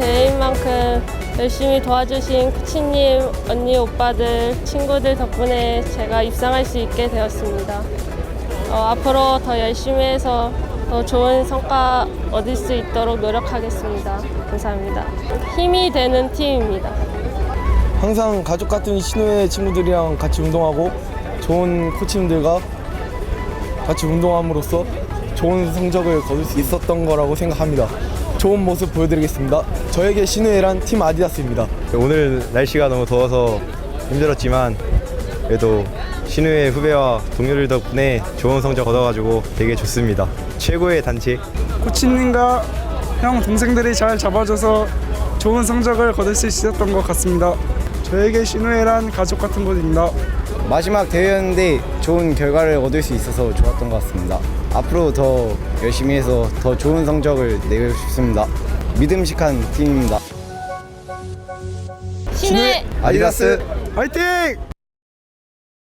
대회인 만큼 열심히 도와주신 코치님, 언니, 오빠들, 친구들 덕분에 제가 입상할 수 있게 되었습니다. 어, 앞으로 더 열심히 해서 더 좋은 성과 얻을 수 있도록 노력하겠습니다. 감사합니다. 힘이 되는 팀입니다. 항상 가족 같은 신우의 친구들이랑 같이 운동하고 좋은 코치님들과 같이 운동함으로써 좋은 성적을 거둘 수 있었던 거라고 생각합니다. 좋은 모습 보여드리겠습니다. 저에게 신우회란 팀 아디다스입니다. 오늘 날씨가 너무 더워서 힘들었지만 그래도 신우의 후배와 동료들 덕분에 좋은 성적 얻어가지고 되게 좋습니다. 최고의 단체. 코치님과 형 동생들이 잘 잡아줘서 좋은 성적을 거둘 수 있었던 것 같습니다. 저에게 신우회란 가족 같은 곳입니다. 마지막 대회였는데 좋은 결과를 얻을 수 있어서 좋았던 것 같습니다. 앞으로 더 열심히 해서 더 좋은 성적을 내고 싶습니다. 믿음직한 팀입니다. 신의 아디다스 화이팅!